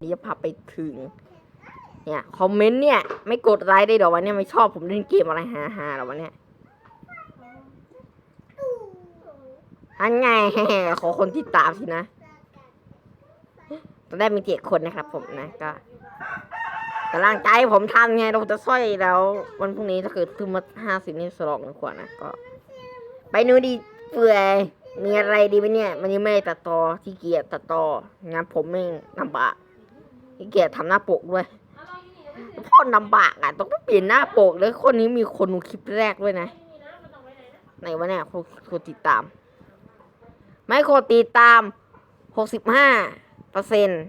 นี่จะพาไปถึง เนี่ยคอมเมนต์เนี่ย ไม่กดไลค์ได้ดอวันเนี่ยไม่ชอบผมเล่นเกมอะไรฮาฮาๆหรอวันเนี่ยอันไงขอคนที่ตามสินะตอนแรกมีเจ็ดคนนะครับผมนะก็กำลังใจผมทำไงเราจะสร้อยแล้ว วันพรุ่งนี้ถ้าเกิดถึงมาห้าสิบนี่สลองกว่านะก็ ไปนูดีเปื่อยมีอะไรดีไหมเนี่ย มันยังไม่ตัดต่อที่เกียจตัดต่องานผมไม่ลำบาก ที่เกียจทำหน้าปกด้วยพ่อลำบากอะ ต้องเปลี่ยนหน้าปกแล้วคนนี้มีคนดูคลิปแรกด้วยนะไหนวะเนี่ยคนคติดตาม ไม่คนติดตามหกสิบห้าเปอร์เซ็นต์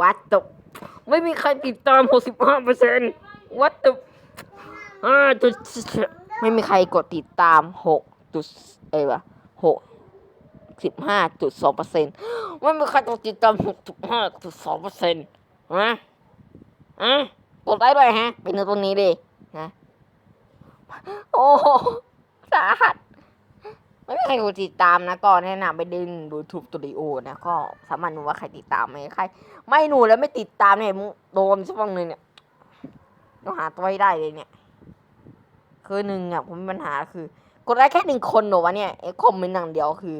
วัดตกไม่มีใครติดตามหกสิบห้าเปอร์เซ็นต์วัดตกอ่าจุดไม่มีใครกดติดตามหกจุดเอ้ยวะหก สิบห้าจุดสองเปอร์เซ็นไม่มีใครกติดตามหกจุดห้าจุดสองเปอร์เซ็นฮะอะกดได้ด้วยฮะเป็นตรงนี้ดินะโอ้โหสาหัสไม่มีใครกดติดตามนะก็แนะนำไปดึงดูทูบสตูดิโอนะก็สามารถดูว่าใครติดตามไหมใคร ไม่หนูแล้วไม่ติดตามเนี่ยมึงโดนสักวันหนึ่งเนี่ยต้องหาตัวให้ได้เลยเนี่ย คือหนึ่งอะผมมีปัญหาคือ กดได้แค่หนึ่งคนเหรอวะเนี่ยไอ้คอมเมนต์อย่างเดียวคือ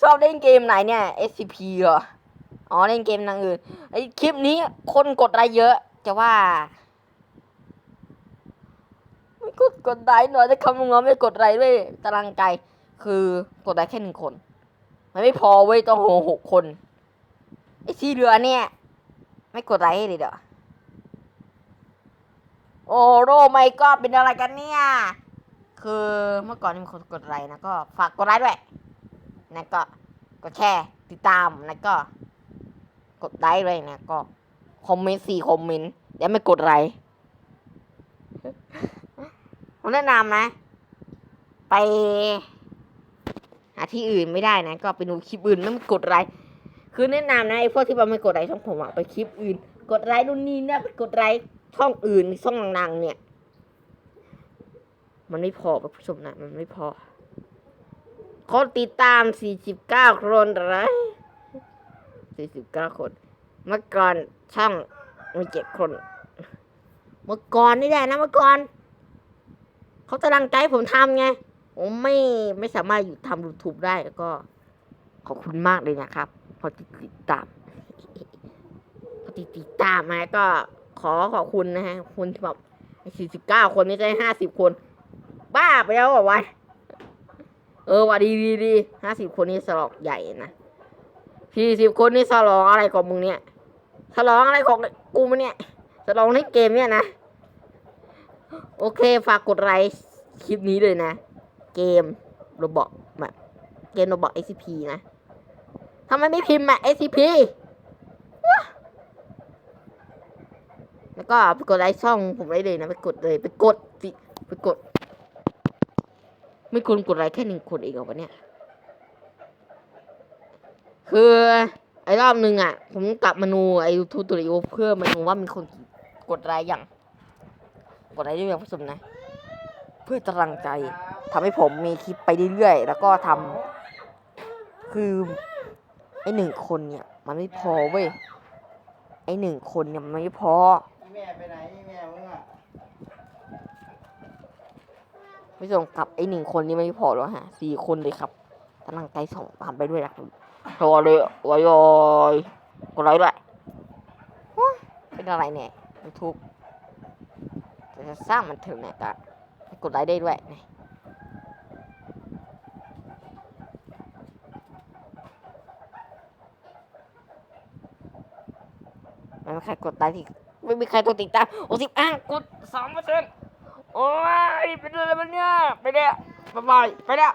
ชอบเล่นเกมไหนเนี่ย SCP เหรอ อ๋อเล่นเกมนางอื่นไอ้คลิปนี้คนกดไลค์เยอะ จะว่าไม่กดกดไลค์หน่อยจะคำงว่าไม่กดไลค์ด้วยตารางไกลคือกดได้แค่หนึ่งคน มันไม่พอเว้ยต้องหหกคนไอ้ที่เหลือเนี่ย ไม่กดไลค์เลยเด้อโอ้โรไม่ก็เป็นอะไรกันเนี่ย คือเมื่อก่อนมีคนกดไลค์นะก็ฝากกดไลค์ด้วย นะก็กดแชร์ติดตามนะก็ กดไลค์ด้วยนะก็คอมเมนต์สี่คอมเมนต์แล้วไม่กดไลค์ผมแนะนำนะ ไป หาที่อื่นไม่ได้นะ ก็ไปดูคลิปอื่นไม่กดไลค์คือแนะนำนะไอ้พวกที่มันไม่กดไลค์ช่องผมอะไปคลิปอื่น กดไลค์นู่นนี่นะไปกดไลค์ช่องอื่นช่องดังๆเนี่ย มันไม่พอผู้ชมนะมันไม่พอ คนติดตาม 49 คนเหรอ49 คน เมื่อก่อนช่องมีเจ็ดคน เมื่อก่อนนี่แหละนะเมื่อก่อน เขาจะรังใจผมทำไง ผมไม่ไม่สามารถอยู่ทำยูทูบได้แล้วก็ ขอบคุณมากเลยนะครับพอติดตามพอติดตามมาก็ขอขอบคุณนะฮะคุณที่แบบสี่สิบเก้าคนไม่ใช่ห้าสิบคน บ้าไปแล้วเหรอวะ เออว่าดีดีดีห้าสิบคนนี่สลอกใหญ่นะสี่สิบคนนี่สลองอะไรของมึงเนี่ยสลองอะไรของกูมันเนี่ยสลองในเกมเนี่ยนะ โอเคฝากกดไลค์คลิปนี้เลยนะ เกมโรบอกแบบเกมโรบอก SCP นะทำไมไม่พิมพ์มา SCP แล้วก็ไปกดไลค์ช่องผมได้เลยนะ ไปกดเลย ไปกดสิไปกด ไม่คุณกดไลค์แค่หนึ่งคนเองเหรอวะเนี่ย คือไอ้รอบหนึ่งอะ ผมกลับมาดูไอ้ยูทูบตัวรีโอเพื่อมาดูว่ามีคนกดไลค์อย่างกดไลค์ด้วยผู้ชมนะ เพื่อตรังใจทำให้ผมมีคลิปไปเรื่อยๆแล้วก็ทำคือไอ้หนึ่งคนเนี่ย มันไม่พอเว้ยไอ้หนึ่งคนเนี่ยมันไม่พอแม่ไปไหนอีแม่มึงอะ ผู้ชมกับไอ้หนึ่งคนนี่ไม่พอแล้วฮะสี่คนเลยครับตรังใจส่งตามไปด้วยนะครับพอเลยโอ้ยอยกดไลค์ด้วยโอ๊ยเป็นอะไรเนี่ยยูทูบจะสร้างมันถึงเนี่ยก็กดไลค์ได้ด้วยนะไม่มีใครกดไลค์ที่ไม่มีใครกดติดตามโอ้สิบอะกดสองเปอร์เซ็นต์ โอ้ยเป็นอะไรบ้างเนี่ย ไปเนี่ยบ๊ายบายไปเนี่ย